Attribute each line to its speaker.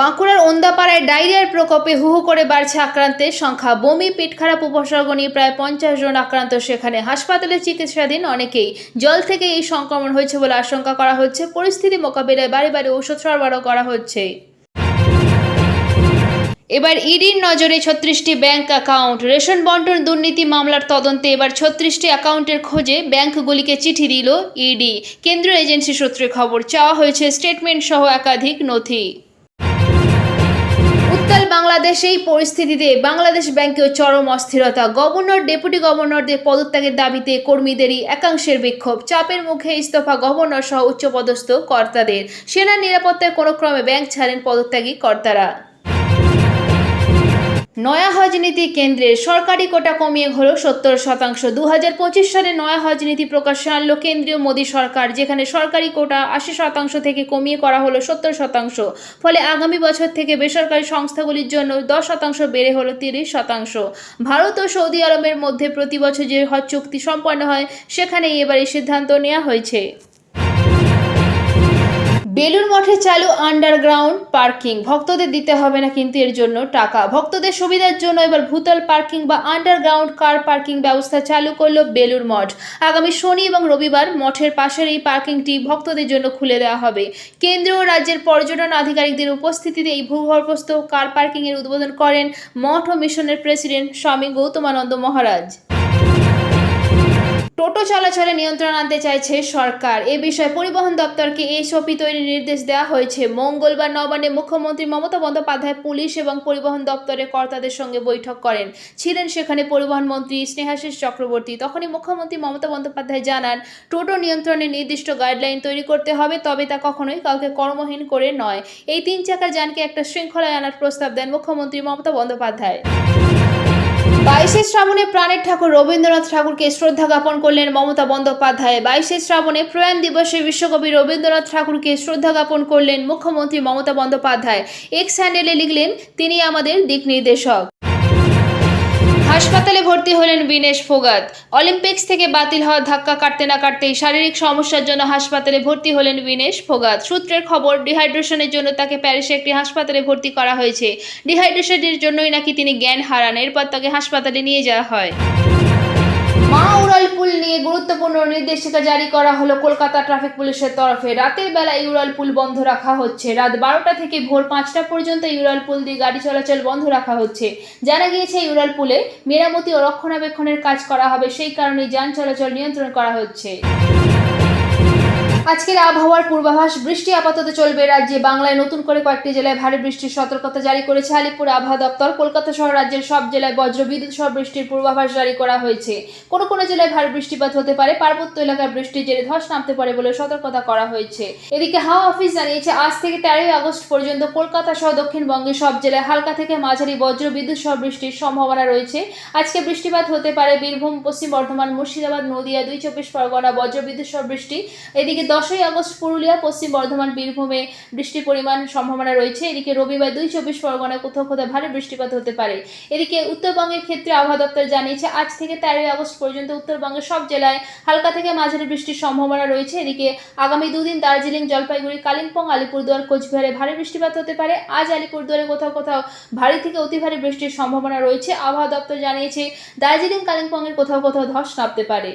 Speaker 1: বাঁকুড়ার ওন্দাপাড়ায় ডায়রিয়ার প্রকোপে হু হু করে বাড়ছে আক্রান্তের সংখ্যা। বমি, পেট খারাপ, উপসর্গ নিয়ে প্রায় পঞ্চাশ জন আক্রান্ত সেখানে। হাসপাতালে চিকিৎসাধীন অনেকেই। জল থেকে এই সংক্রমণ হয়েছে বলে আশঙ্কা করা হচ্ছে। পরিস্থিতি মোকাবিলায় বাড়ি বাড়ি ওষুধ সরবরাহ করা হচ্ছে। এবার ইডির নজরে ছত্রিশটি ব্যাংক অ্যাকাউন্ট। রেশন বন্টন দুর্নীতি মামলার তদন্তে এবার ছত্রিশটি অ্যাকাউন্টের খোঁজে ব্যাংকগুলিকে চিঠি দিল ইডি। কেন্দ্রীয় এজেন্সি সূত্রে খবর, চাওয়া হয়েছে স্টেটমেন্ট সহ একাধিক নথি। উত্তাল বাংলাদেশ এই পরিস্থিতিতে বাংলাদেশ ব্যাংকেও চরম অস্থিরতা। গভর্নর, ডেপুটি গভর্নরদের পদত্যাগের দাবিতে কর্মীদেরই একাংশের বিক্ষোভ। চাপের মুখে ইস্তফা গভর্নর সহ উচ্চপদস্থ কর্তাদের। সেনা নিরাপত্তায় কোনো ক্রমে ব্যাংক ছাড়েন পদত্যাগী কর্তারা। নয়া হজ নীতি কেন্দ্রের সরকারি কোটা কমিয়ে হলো সত্তর শতাংশ। দু হাজার পঁচিশ সালে নয়া হজ নীতি প্রকাশ্যে আনলো কেন্দ্রীয় মোদী সরকার, যেখানে সরকারি কোটা আশি শতাংশ থেকে কমিয়ে করা হলো সত্তর শতাংশ। ফলে আগামী বছর থেকে বেসরকারি সংস্থাগুলির জন্য দশ শতাংশ বেড়ে হলো তিরিশ শতাংশ। ভারত ও সৌদি আরবের মধ্যে প্রতি বছর যে হজ চুক্তি সম্পন্ন হয়, সেখানেই এবার এই সিদ্ধান্ত নেওয়া হয়েছে। বেলুর মঠে চালু আন্ডারগ্রাউন্ড পার্কিং ভক্তদের দিতে হবে না কিন্তু এর জন্য টাকা। ভক্তদের সুবিধার জন্য এবার ভূতল পার্কিং বা আন্ডারগ্রাউন্ড কার পার্কিং ব্যবস্থা চালু করল বেলুর মঠ। আগামী শনি এবং রবিবার মঠের পাশের এই পার্কিংটি ভক্তদের জন্য খুলে দেওয়া হবে। কেন্দ্র ও রাজ্যের পর্যটন আধিকারিকদের উপস্থিতিতে এই ভূগর্ভস্থ কার পার্কিংয়ের উদ্বোধন করেন মঠ ও মিশনের প্রেসিডেন্ট স্বামী গৌতমানন্দ মহারাজ। টোটো চলাচলে নিয়ন্ত্রণ আনতে চাইছে সরকার। এ বিষয়ে পরিবহন দপ্তরকে এসওপি তৈরির নির্দেশ দেওয়া হয়েছে। মঙ্গলবার নবান্নে মুখ্যমন্ত্রী মমতা বন্দ্যোপাধ্যায় পুলিশ এবং পরিবহন দপ্তরের কর্তাদের সঙ্গে বৈঠক করেন। ছিলেন সেখানে পরিবহন মন্ত্রী স্নেহাশিস চক্রবর্তী। তখনই মুখ্যমন্ত্রী মমতা বন্দ্যোপাধ্যায় জানান, টোটো নিয়ন্ত্রণে নির্দিষ্ট গাইডলাইন তৈরি করতে হবে, তবে তা কখনোই কাউকে কর্মহীন করে নয়। এই তিন চাকার যানকে একটা শৃঙ্খলায় আনার প্রস্তাব দেন মুখ্যমন্ত্রী মমতা বন্দ্যোপাধ্যায়। বাইশে শ্রাবণে প্রাণের ঠাকুর রবীন্দ্রনাথ ঠাকুরকে শ্রদ্ধা জ্ঞাপন করলেন মমতা বন্দ্যোপাধ্যায়। বাইশে শ্রাবণে প্রয়াণ দিবসে বিশ্বকবি রবীন্দ্রনাথ ঠাকুরকে শ্রদ্ধা জ্ঞাপন করলেন মুখ্যমন্ত্রী মমতা বন্দ্যোপাধ্যায়। এক স্যান্ডেলে লিখলেন, তিনি আমাদের দিক নির্দেশক। হাসপাতালে ভর্তি হলেন বিনেশ ফোগাত। অলিম্পিক্স থেকে বাতিল হওয়া ধাক্কা কাটতে না কাটতেই শারীরিক সমস্যার জন্য হাসপাতালে ভর্তি হলেন বিনেশ ফোগাত। সূত্রের খবর, ডিহাইড্রেশনের জন্য তাকে প্যারিসে একটি হাসপাতালে ভর্তি করা হয়েছে। ডিহাইড্রেশনের জন্যই নাকি তিনি জ্ঞান হারান, এরপর তাকে হাসপাতালে নিয়ে যাওয়া হয়। মা উড়াল পুল নিয়ে গুরুত্বপূর্ণ নির্দেশিকা জারি করা হলো কলকাতা ট্রাফিক পুলিশের তরফে। রাতের বেলা ইউরাল পুল বন্ধ রাখা হচ্ছে। রাত বারোটা থেকে ভোর পাঁচটা পর্যন্ত ইউরাল পুল দিয়ে গাড়ি চলাচল বন্ধ রাখা হচ্ছে। জানা গিয়েছে, ইউরাল পুলে মেরামতি ও রক্ষণাবেক্ষণের কাজ করা হবে। সেই কারণে যান চলাচল নিয়ন্ত্রণ করা হচ্ছে। আজকের আবহাওয়ার পূর্বাভাস, বৃষ্টি আপাতত চলবে রাজ্যে। বাংলায় নতুন করে কয়েকটি জেলায় ভারী বৃষ্টির সতর্কতা জারি করেছে আলিপুর আবহাওয়া দপ্তর। কলকাতা সহ রাজ্যের সব জেলায় বজ্র বিদ্যুৎ সহ বৃষ্টির পূর্বাভাস জারি করা হয়েছে। কোনো কোনো জেলায় ভারী বৃষ্টিপাত হতে পারে, পার্বত্য এলাকার বৃষ্টির জেরে ধস নামতে পারে বলে সতর্কতা করা হয়েছে। এদিকে হাওয়া অফিস জানিয়েছে, আজ থেকে তেরোই আগস্ট পর্যন্ত কলকাতা সহ দক্ষিণবঙ্গের সব জেলায় হালকা থেকে মাঝারি বজ্র বিদ্যুৎ সহ বৃষ্টির সম্ভাবনা রয়েছে। আজকে বৃষ্টিপাত হতে পারে বীরভূম, পশ্চিম বর্ধমান, মুর্শিদাবাদ, নদিয়া, দুই চব্বিশ পরগনা, বজ্র বিদ্যুৎ সহ বৃষ্টি। এদিকে দশই আগস্ট পুরুলিয়া, পশ্চিম বর্ধমান, বীরভূমে বৃষ্টির পরিমাণ সম্ভাবনা রয়েছে। এদিকে রবিবার দুই চব্বিশ পরগনায় কোথাও কোথাও ভারী বৃষ্টিপাত হতে পারে। এদিকে উত্তরবঙ্গের ক্ষেত্রে আবহাওয়া দপ্তর জানিয়েছে, আজ থেকে তেরোই আগস্ট পর্যন্ত উত্তরবঙ্গের সব জেলায় হালকা থেকে মাঝারি বৃষ্টির সম্ভাবনা রয়েছে। এদিকে আগামী দুদিন দার্জিলিং, জলপাইগুড়ি, কালিম্পং, আলিপুরদুয়ার, কোচবিহারে ভারী বৃষ্টিপাত হতে পারে। আজ আলিপুরদুয়ারে কোথাও কোথাও ভারী থেকে অতি ভারী বৃষ্টির সম্ভাবনা রয়েছে। আবহাওয়া দপ্তর জানিয়েছে, দার্জিলিং, কালিম্পংয়ের কোথাও কোথাও ধস নামতে পারে।